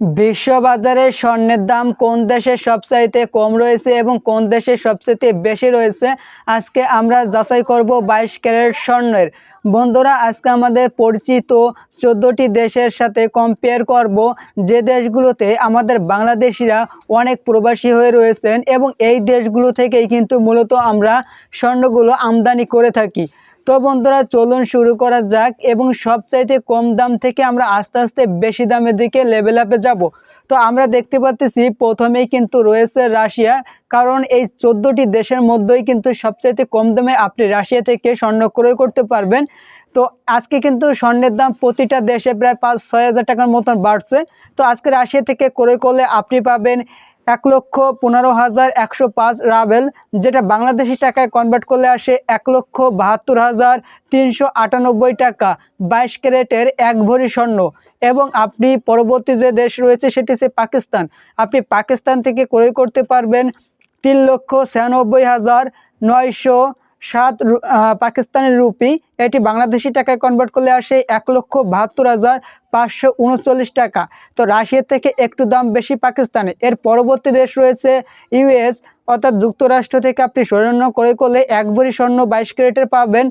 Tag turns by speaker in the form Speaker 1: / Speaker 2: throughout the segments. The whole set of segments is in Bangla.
Speaker 1: বিশ্ববাজারে স্বর্ণের দাম কোন দেশে সবচাইতে কম রয়েছে এবং কোন দেশে সবচাইতে বেশি রয়েছে? আজকে আমরা যাচাই করব বাইশ ক্যারেট স্বর্ণের। বন্ধুরা, আজকে আমাদের পরিচিত চোদ্দোটি দেশের সাথে কম্পেয়ার করব। যে দেশগুলোতে আমাদের বাংলাদেশিরা অনেক প্রবাসী হয়ে রয়েছেন এবং এই দেশগুলো থেকেই কিন্তু মূলত আমরা স্বর্ণগুলো আমদানি করে থাকি। তো বন্ধুরা, চলুন শুরু করা যাক এবং সবচাইতে কম দাম থেকে আমরা আস্তে আস্তে বেশি দামের দিকে লেভেল আপে যাব। তো আমরা দেখতে পাচ্ছি প্রথমেই কিন্তু রয়েছে রাশিয়া, কারণ এই চোদ্দোটি দেশের মধ্যেই কিন্তু সবচাইতে কম দামে আপনি রাশিয়া থেকে স্বর্ণ ক্রয় করতে পারবেন। তো আজকে কিন্তু স্বর্ণের দাম প্রতিটা দেশে প্রায় পাঁচ ছয় হাজার টাকার মতন বাড়ছে। তো আজকে রাশিয়া থেকে ক্রয় করলে আপনি পাবেন এক লক্ষ পনেরো হাজার একশো পাঁচ রাবেল, যেটা বাংলাদেশি টাকায় কনভার্ট করলে আসে এক লক্ষ বাহাত্তর হাজার তিনশো আটানব্বই টাকা, বাইশ ক্যারেটের এক ভরি স্বর্ণ। এবং আপনি পরবর্তী যে দেশ রয়েছে সেটি হচ্ছে পাকিস্তান। আপনি পাকিস্তান থেকে ক্রয় করতে পারবেন তিন লক্ষ ছিয়ানব্বই হাজার নয়শো সাত রু- আহ, রুপি। এটি বাংলাদেশি টাকায় কনভার্ট করলে আসে এক লক্ষ বাহাত্তর হাজার পাঁচশো উনচল্লিশ টাকা। তো রাশিয়া থেকে একটু দাম বেশি পাকিস্তানে। এর পরবর্তী দেশ রয়েছে ইউএস অর্থাৎ যুক্তরাষ্ট্র থেকে আপনি স্বর্ণ করে করলে এক ভরি স্বর্ণ বাইশ ক্যারেটের পাবেন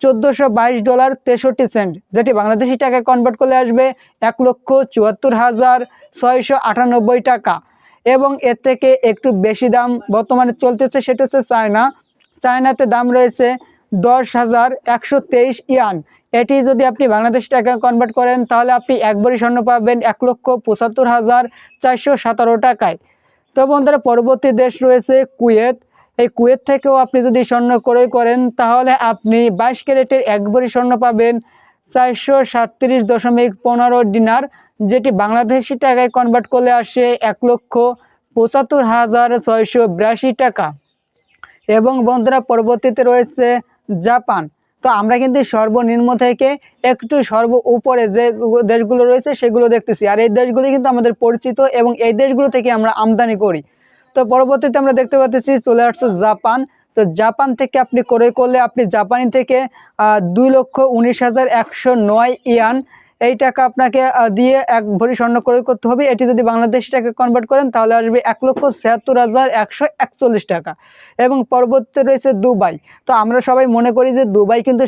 Speaker 1: চোদ্দোশো বাইশ ডলার তেষট্টি সেন্ট। যেটি বাংলাদেশি টাকায় কনভার্ট করলে আসবে এক লক্ষ চুয়াত্তর হাজার ছয়শো আটানব্বই টাকা। এবং এর থেকে একটু বেশি দাম বর্তমানে চলতেছে সেটা হচ্ছে চায়না। চায়নাতে দাম রয়েছে দশ হাজার একশো তেইশ ইয়ান। এটি যদি আপনি বাংলাদেশ টাকা কনভার্ট করেন, তাহলে আপনি এক ভরি স্বর্ণ পাবেন এক লক্ষ পঁচাত্তর হাজার চারশো সতেরো টাকায়। তো বন্ধুরা, পরবর্তী দেশ রয়েছে কুয়েত। এই কুয়েত থেকেও আপনি যদি স্বর্ণ ক্রয় করেন, তাহলে আপনি বাইশ ক্যারেটের এক ভরি স্বর্ণ পাবেন চারশো সাতত্রিশ দশমিক পনেরো ডিনার, যেটি বাংলাদেশি টাকায় কনভার্ট করলে আসে এক লক্ষ পঁচাত্তর হাজার ছয়শো বিরাশি টাকা। এবং বন্ধুরা পরবর্তীতে রয়েছে জাপান। তো আমরা কিন্তু সর্বনিম্ন থেকে একটু সর্ব উপরে যে দেশগুলো রয়েছে সেগুলো দেখতেছি। আর এই দেশগুলি কিন্তু আমাদের পরিচিত এবং এই দেশগুলো থেকে আমরা আমদানি করি। তো পরবর্তীতে আমরা দেখতে পাচ্ছি চলে আসছে জাপান। তো জাপান থেকে আপনি ক্রয় করলে আপনি জাপানি থেকে দুই লক্ষ উনিশ হাজার একশো নয় ইয়ান এই টাকা আপনাকে দিয়ে এক ভরি স্বর্ণ ক্রয় করতে হবে। এটি যদি বাংলাদেশি টাকা কনভার্ট করেন, তাহলে আসবে এক লক্ষ ছিয়াত্তর হাজার একশো একচল্লিশ টাকা। এবং পরবর্তীতে রয়েছে দুবাই। তো আমরা সবাই মনে করি যে দুবাই কিন্তু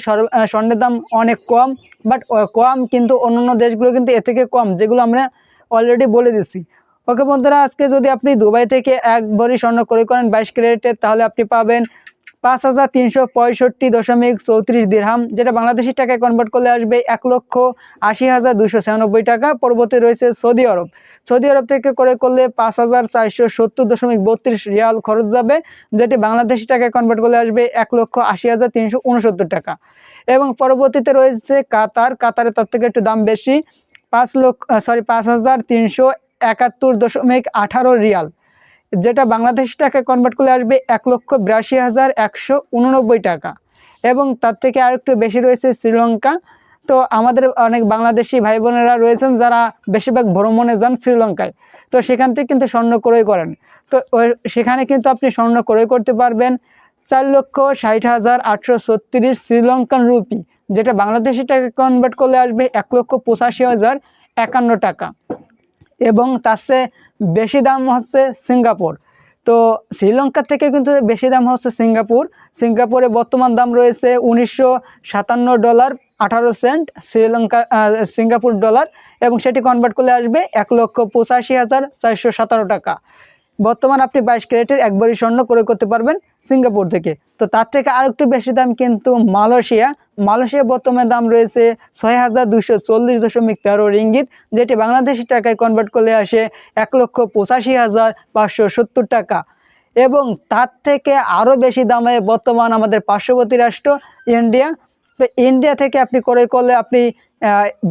Speaker 1: স্বর্ণের দাম অনেক কম বাট কম কিন্তু অন্যান্য দেশগুলো কিন্তু এর থেকে কম, যেগুলো আমরা অলরেডি বলে দিচ্ছি। ওকে বন্ধুরা, আজকে যদি আপনি দুবাই থেকে এক ভরি স্বর্ণ ক্রয় করেন বাইশ ক্যারেটের তাহলে আপনি পাবেন পাঁচ হাজার তিনশো পঁয়ষট্টি দশমিক চৌত্রিশ দিরহাম, যেটা বাংলাদেশি টাকায় কনভার্ট করলে আসবে এক লক্ষ আশি হাজার দুশো ছিয়ানব্বই টাকা। পরবর্তী রয়েছে সৌদি আরব। সৌদি আরব থেকে করে করলে পাঁচ হাজার চারশো সত্তর দশমিক বত্রিশ রিয়াল খরচ যাবে, যেটি বাংলাদেশি টাকায় কনভার্ট করলে আসবে এক লক্ষ আশি হাজার তিনশো উনসত্তর টাকা। এবং পরবর্তীতে রয়েছে কাতার। কাতারে তার থেকে একটু দাম বেশি, পাঁচ লক্ষ সরি পাঁচ হাজার তিনশো একাত্তর দশমিক আঠারো রিয়াল। যেটা বাংলাদেশ টাকায় কনভার্ট করলে আসবে এক লক্ষ বিরাশি হাজার একশো উননব্বই টাকা। এবং তার থেকে আর একটু বেশি রয়েছে শ্রীলঙ্কা। তো আমাদের অনেক বাংলাদেশি ভাই বোনেরা রয়েছেন যারা বেশিরভাগ ভ্রমণে যান শ্রীলঙ্কায়। তো সেখান থেকে কিন্তু স্বর্ণ ক্রয় করেন। তো সেখানে কিন্তু আপনি স্বর্ণ ক্রয় করতে পারবেন চার লক্ষ ষাট হাজার আটশো ছত্রিশ শ্রীলঙ্কান রুপি, যেটা বাংলাদেশি টাকা কনভার্ট করলে আসবে এক লক্ষ পঁচাশি হাজার একান্ন টাকা। এবং তার চেয়ে বেশি দাম হচ্ছে সিঙ্গাপুর। তো শ্রীলঙ্কার থেকে কিন্তু বেশি দাম হচ্ছে সিঙ্গাপুর। সিঙ্গাপুরে বর্তমান দাম রয়েছে উনিশশো সাতান্ন ডলার আঠারো সেন্ট শ্রীলঙ্কা সিঙ্গাপুর ডলার এবং সেটি কনভার্ট করলে আসবে এক লক্ষ পঁচাশি হাজার চারশো সাতারো টাকা। বর্তমান আপনি বাইশ ক্যারেটের এক ভরি স্বর্ণ ক্রয় করতে পারবেন সিঙ্গাপুর থেকে। তো তার থেকে আর একটু বেশি দাম কিন্তু মালয়েশিয়া। মালয়েশিয়া বর্তমানে দাম রয়েছে ছয় হাজার দুশো চল্লিশ দশমিক তেরো রিঙ্গিত, যেটি বাংলাদেশি টাকায় কনভার্ট করলে আসে এক লক্ষ পঁচাশি হাজার পাঁচশো সত্তর টাকা। এবং তার থেকে আরও বেশি দামে বর্তমান আমাদের পার্শ্ববর্তী রাষ্ট্র, ইন্ডিয়া। তো ইন্ডিয়া থেকে আপনি ক্রয় করলে আপনি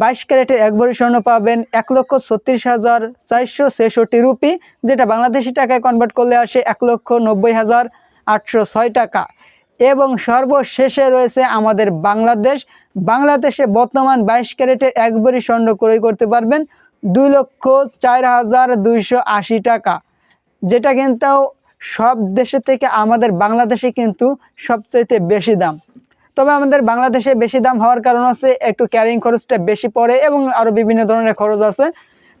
Speaker 1: বাইশ ক্যারেটের এক ভরি স্বর্ণ পাবেন এক লক্ষ ছত্রিশ হাজার চারশো ছেষট্টি রুপি, যেটা বাংলাদেশি টাকায় কনভার্ট করলে আসে এক লক্ষ নব্বই হাজার আটশো ছয় টাকা। এবং সর্বশেষে রয়েছে আমাদের বাংলাদেশ। বাংলাদেশে বর্তমান বাইশ ক্যারেটের এক ভরি স্বর্ণ ক্রয় করতে পারবেন দুই লক্ষ চার হাজার দুইশো আশি টাকা। যেটা কিন্তু সব দেশের থেকে আমাদের বাংলাদেশে কিন্তু সবচাইতে বেশি দাম। তবে আমাদের বাংলাদেশে বেশি দাম হওয়ার কারণ হচ্ছে একটু ক্যারিং খরচটা বেশি পড়ে এবং আরও বিভিন্ন ধরনের খরচ আছে।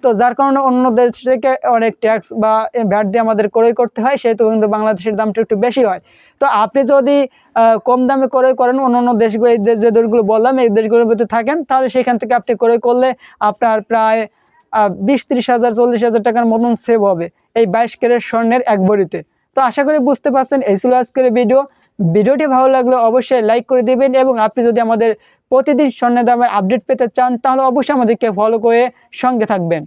Speaker 1: তো যার কারণে অন্য দেশ থেকে অনেক ট্যাক্স বা ভ্যাট দিয়ে আমাদের ক্রয় করতে হয়, সেহেতু কিন্তু বাংলাদেশের দামটা একটু বেশি হয়। তো আপনি যদি কম দামে ক্রয় করেন অন্য অন্য দেশগুলো, এই যে- দেশগুলো বললাম, এই দেশগুলোর ভিতরে থাকেন, তাহলে সেখান থেকে আপনি ক্রয় করলে আপনার প্রায় বিশ ত্রিশ হাজার, চল্লিশ হাজার টাকার মতন সেভ হবে এই বাইশ ক্যারেট স্বর্ণের এক বড়িতে তো আশা করি বুঝতে পারছেন, এই ছিল আজকের ভিডিও ভিডিওটি ভালো লাগলে অবশ্যই লাইক করে দেবেন এবং আপনি যদি আমাদের প্রতিদিন স্বর্ণের দামের আপডেট পেতে চান, তাহলে অবশ্যই আমাদেরকে ফলো করে সঙ্গে থাকবেন।